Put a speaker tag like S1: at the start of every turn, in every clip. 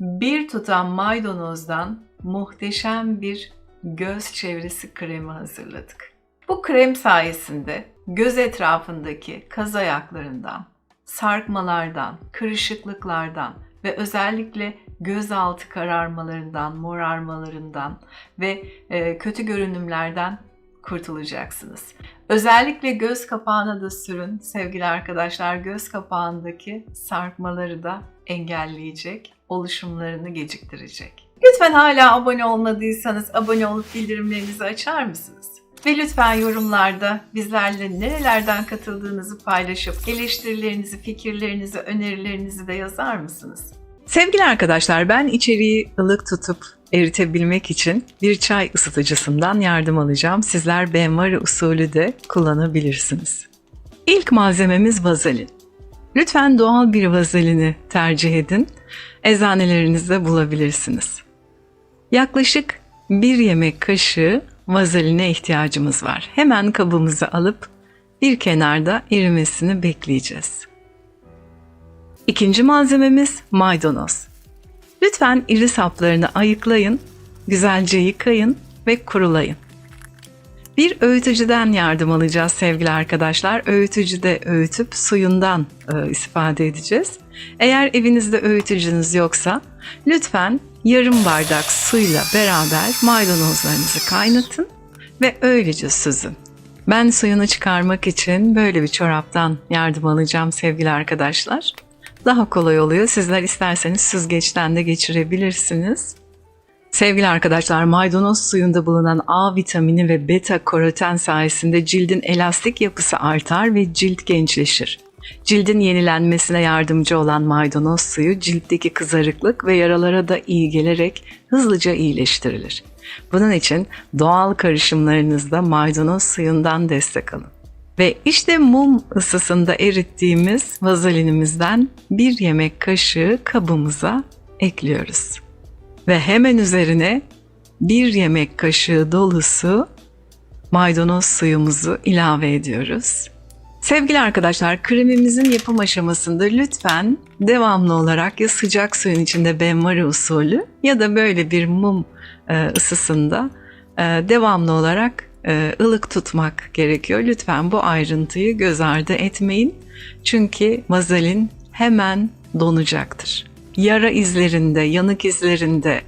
S1: bir tutam maydanozdan muhteşem bir göz çevresi kremi hazırladık. Bu krem sayesinde göz etrafındaki kaz ayaklarından, sarkmalardan, kırışıklıklardan ve özellikle gözaltı kararmalarından, morarmalarından ve e, kötü görünümlerden kurtulacaksınız. Özellikle göz kapağına da sürün sevgili arkadaşlar. Göz kapağındaki sarkmaları da engelleyecek, oluşumlarını geciktirecek. Lütfen hala abone olmadıysanız abone olup bildirimlerinizi açar mısınız? Ve lütfen yorumlarda bizlerle nerelerden katıldığınızı paylaşıp eleştirilerinizi, fikirlerinizi, önerilerinizi de yazar mısınız? Sevgili arkadaşlar ben içeriği ılık tutup eritebilmek için bir çay ısıtıcısından yardım alacağım. Sizler benvari usulü de kullanabilirsiniz. İlk malzememiz vazelin. Lütfen doğal bir vazelini tercih edin. Eczanelerinizde bulabilirsiniz. Yaklaşık bir yemek kaşığı vazeline ihtiyacımız var. Hemen kabımızı alıp bir kenarda erimesini bekleyeceğiz. İkinci malzememiz maydanoz. Lütfen iri saplarını ayıklayın, güzelce yıkayın ve kurulayın. Bir öğütücüden yardım alacağız sevgili arkadaşlar. Öğütücüde öğütüp suyundan e, istifade edeceğiz. Eğer evinizde öğütücünüz yoksa lütfen yarım bardak suyla beraber maydanozlarınızı kaynatın ve öylece süzün. Ben suyunu çıkarmak için böyle bir çoraptan yardım alacağım sevgili arkadaşlar. Daha kolay oluyor. Sizler isterseniz süzgeçten de geçirebilirsiniz. Sevgili arkadaşlar maydanoz suyunda bulunan A vitamini ve beta karoten sayesinde cildin elastik yapısı artar ve cilt gençleşir. Cildin yenilenmesine yardımcı olan maydanoz suyu ciltteki kızarıklık ve yaralara da iyi gelerek hızlıca iyileştirilir. Bunun için doğal karışımlarınızda maydanoz suyundan destek alın. Ve işte mum ısısında erittiğimiz vazelinimizden bir yemek kaşığı kabımıza ekliyoruz. Ve hemen üzerine bir yemek kaşığı dolusu maydanoz suyumuzu ilave ediyoruz. Sevgili arkadaşlar kremimizin yapım aşamasında lütfen devamlı olarak ya sıcak suyun içinde benmari usulü ya da böyle bir mum e, ısısında e, devamlı olarak ılık tutmak gerekiyor. Lütfen bu ayrıntıyı göz ardı etmeyin. Çünkü vazelin hemen donacaktır. Yara izlerinde, yanık izlerinde,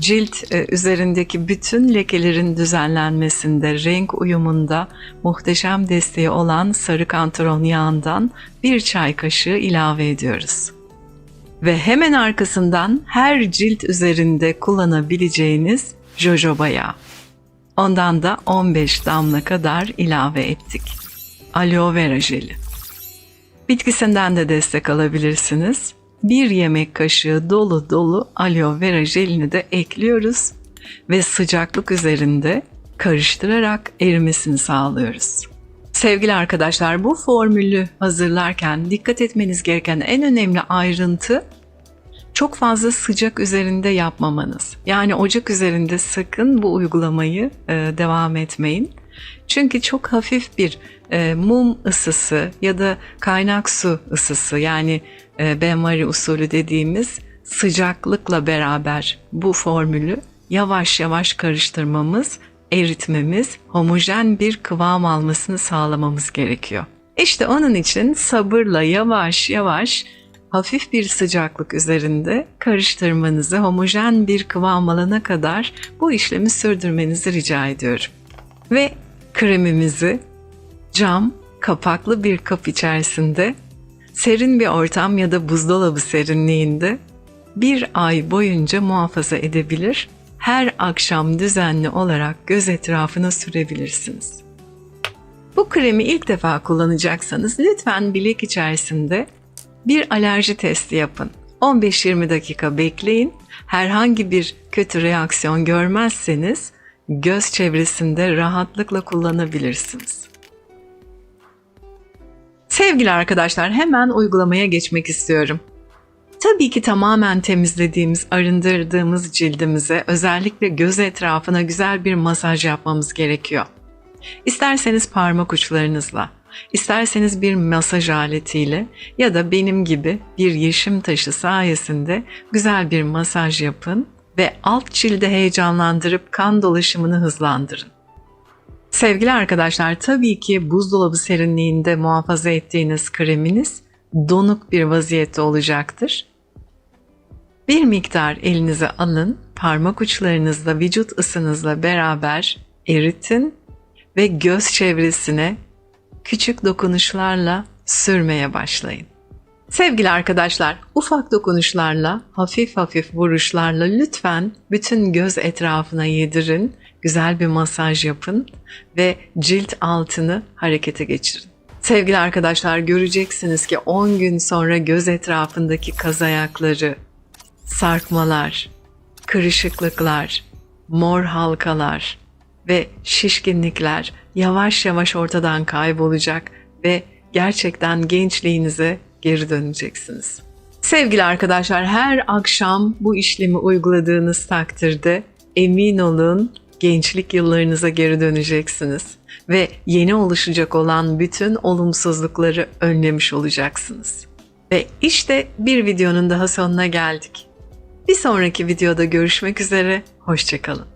S1: cilt e, üzerindeki bütün lekelerin düzenlenmesinde, renk uyumunda muhteşem desteği olan sarı kantaron yağından bir çay kaşığı ilave ediyoruz. Ve hemen arkasından her cilt üzerinde kullanabileceğiniz jojoba yağı. Ondan da 15 damla kadar ilave ettik. Aloe vera jeli. Bitkisinden de destek alabilirsiniz. Bir yemek kaşığı dolu dolu aloe vera jelini de ekliyoruz ve sıcaklık üzerinde karıştırarak erimesini sağlıyoruz. Sevgili arkadaşlar bu formülü hazırlarken dikkat etmeniz gereken en önemli ayrıntı çok fazla sıcak üzerinde yapmamanız. Yani ocak üzerinde sakın bu uygulamayı e, devam etmeyin. Çünkü çok hafif bir e, mum ısısı ya da kaynak su ısısı yani e, benmari usulü dediğimiz sıcaklıkla beraber bu formülü yavaş yavaş karıştırmamız, eritmemiz, homojen bir kıvam almasını sağlamamız gerekiyor. İşte onun için sabırla yavaş yavaş hafif bir sıcaklık üzerinde karıştırmanızı homojen bir kıvam alana kadar bu işlemi sürdürmenizi rica ediyorum. Ve kremimizi cam kapaklı bir kap içerisinde serin bir ortam ya da buzdolabı serinliğinde bir ay boyunca muhafaza edebilir, her akşam düzenli olarak göz etrafına sürebilirsiniz. Bu kremi ilk defa kullanacaksanız lütfen bilek içerisinde bir alerji testi yapın. 15-20 dakika bekleyin. Herhangi bir kötü reaksiyon görmezseniz göz çevresinde rahatlıkla kullanabilirsiniz. Sevgili arkadaşlar hemen uygulamaya geçmek istiyorum. Tabii ki tamamen temizlediğimiz, arındırdığımız cildimize özellikle göz etrafına güzel bir masaj yapmamız gerekiyor. İsterseniz parmak uçlarınızla, İsterseniz bir masaj aletiyle ya da benim gibi bir yeşim taşı sayesinde güzel bir masaj yapın ve alt cildi heyecanlandırıp kan dolaşımını hızlandırın. Sevgili arkadaşlar tabii ki buzdolabı serinliğinde muhafaza ettiğiniz kreminiz donuk bir vaziyette olacaktır. Bir miktar elinize alın, parmak uçlarınızla vücut ısınızla beraber eritin ve göz çevresine küçük dokunuşlarla sürmeye başlayın. Sevgili arkadaşlar, ufak dokunuşlarla, hafif hafif vuruşlarla lütfen bütün göz etrafına yedirin, güzel bir masaj yapın ve cilt altını harekete geçirin. Sevgili arkadaşlar göreceksiniz ki 10 gün sonra göz etrafındaki kaz ayakları, sarkmalar, kırışıklıklar, mor halkalar ve şişkinlikler yavaş yavaş ortadan kaybolacak ve gerçekten gençliğinize geri döneceksiniz. Sevgili arkadaşlar her akşam bu işlemi uyguladığınız takdirde emin olun gençlik yıllarınıza geri döneceksiniz ve yeni oluşacak olan bütün olumsuzlukları önlemiş olacaksınız. Ve işte bir videonun daha sonuna geldik. Bir sonraki videoda görüşmek üzere, hoşçakalın.